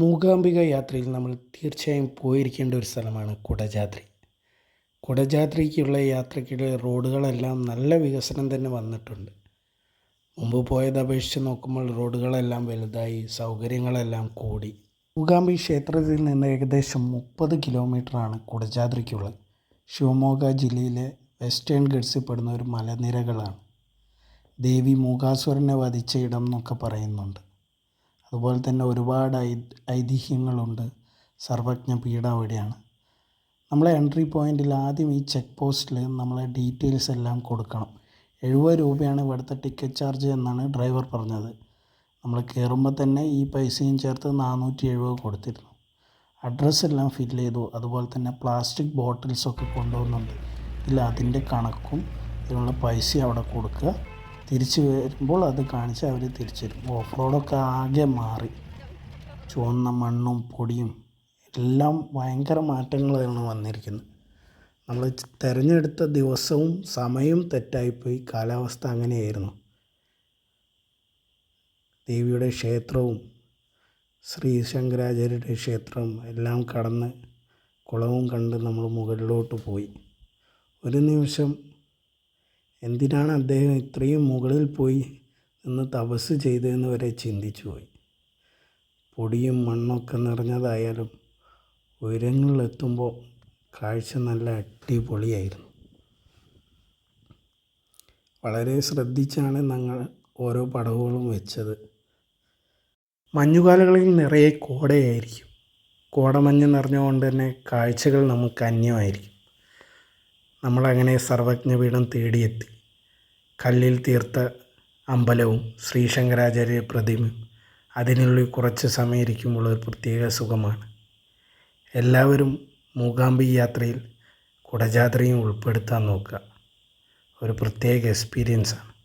മൂകാംബിക യാത്രയിൽ നമ്മൾ തീർച്ചയായും പോയിരിക്കേണ്ട ഒരു സ്ഥലമാണ് കുടജാദ്രി കുടജാദ്രിക്കുള്ള യാത്രയ്ക്കിടെ റോഡുകളെല്ലാം നല്ല വികസനം തന്നെ വന്നിട്ടുണ്ട്. മുമ്പ് പോയത് അപേക്ഷിച്ച് നോക്കുമ്പോൾ റോഡുകളെല്ലാം വലുതായി സൗകര്യങ്ങളെല്ലാം കൂടി. മൂകാംബി ക്ഷേത്രത്തിൽ നിന്ന് ഏകദേശം മുപ്പത് കിലോമീറ്ററാണ് കുടജാദ്രിക്കുള്ളത് ശിവമോഗ ജില്ലയിലെ വെസ്റ്റേൺ ഗഡ്സിൽ പെടുന്ന ഒരു മലനിരകളാണ്. ദേവി മൂകാസുരനെ വധിച്ച ഇടം എന്നൊക്കെ പറയുന്നുണ്ട്. അതുപോലെ തന്നെ ഒരുപാട് ഐതിഹ്യങ്ങളുണ്ട്. സർവജ്ഞ പീഠം അവിടെയാണ്. നമ്മളെ എൻട്രി പോയിന്റിൽ ആദ്യം ഈ ചെക്ക് പോസ്റ്റിൽ നമ്മളെ ഡീറ്റെയിൽസ് എല്ലാം കൊടുക്കണം. എഴുപത് രൂപയാണ് ഇവിടുത്തെ ടിക്കറ്റ് ചാർജ് എന്നാണ് ഡ്രൈവർ പറഞ്ഞത്. നമ്മൾ കയറുമ്പോൾ തന്നെ ഈ പൈസയും ചേർത്ത് നാനൂറ്റി എഴുപത് കൊടുത്തിരുന്നു. അഡ്രസ്സ് എല്ലാം ഫില്ല് ചെയ്തു. അതുപോലെ തന്നെ പ്ലാസ്റ്റിക് ബോട്ടിൽസൊക്കെ കൊണ്ടുപോകുന്നുണ്ട് ഇതിൽ അതിന്റെ കണക്കും ഇതിനുള്ള പൈസയും അവിടെ കൊടുക്കുക. തിരിച്ച് വരുമ്പോൾ അത് കാണിച്ച് അവർ തിരിച്ചു വരും ഓഫ് റോഡൊക്കെ ആകെ മാറി. ചുവന്ന മണ്ണും പൊടിയും എല്ലാം ഭയങ്കര മാറ്റങ്ങളാണ് വന്നിരിക്കുന്നത്. നമ്മൾ തിരഞ്ഞെടുത്ത ദിവസവും സമയവും തെറ്റായിപ്പോയി. കാലാവസ്ഥ അങ്ങനെയായിരുന്നു. ദേവിയുടെ ക്ഷേത്രവും ശ്രീ ശങ്കരാചാര്യരുടെ ക്ഷേത്രവും എല്ലാം കടന്ന് കുളവും കണ്ട് നമ്മൾ മുകളിലോട്ട് പോയി. ഒരു നിമിഷം എന്തിനാണ് അദ്ദേഹം ഇത്രയും മുകളിൽ പോയി നിന്ന് തപസ് ചെയ്തതെന്ന് വരെ ചിന്തിച്ചു പോയി? പൊടിയും മണ്ണൊക്കെ നിറഞ്ഞതായാലും ഉയരങ്ങളിലെത്തുമ്പോൾ കാഴ്ച നല്ല അടിപൊളിയായിരുന്നു. വളരെ ശ്രദ്ധിച്ചാണ് ഞങ്ങൾ ഓരോ പടവുകളും വെച്ചത്. മഞ്ഞുകാലങ്ങളിൽ നിറയെ കോടയായിരിക്കും. കോടമഞ്ഞ് നിറഞ്ഞുകൊണ്ട് തന്നെ കാഴ്ചകൾ നമുക്ക് അന്യമായിരിക്കും. നമ്മളങ്ങനെ സർവജ്ഞപീഠം തേടിയെത്തി. കല്ലിൽ തീർത്ത അമ്പലവും ശ്രീശങ്കരാചാര്യ പ്രതിമയും അതിനുള്ളിൽ കുറച്ച് സമയം ഇരിക്കുമ്പോൾ ഒരു പ്രത്യേക സുഖമാണ്. എല്ലാവരും മൂകാംബി യാത്രയിൽ കുടജാത്രയും ഉൾപ്പെടുത്താൻ നോക്കുക. ഒരു പ്രത്യേക എക്സ്പീരിയൻസാണ്.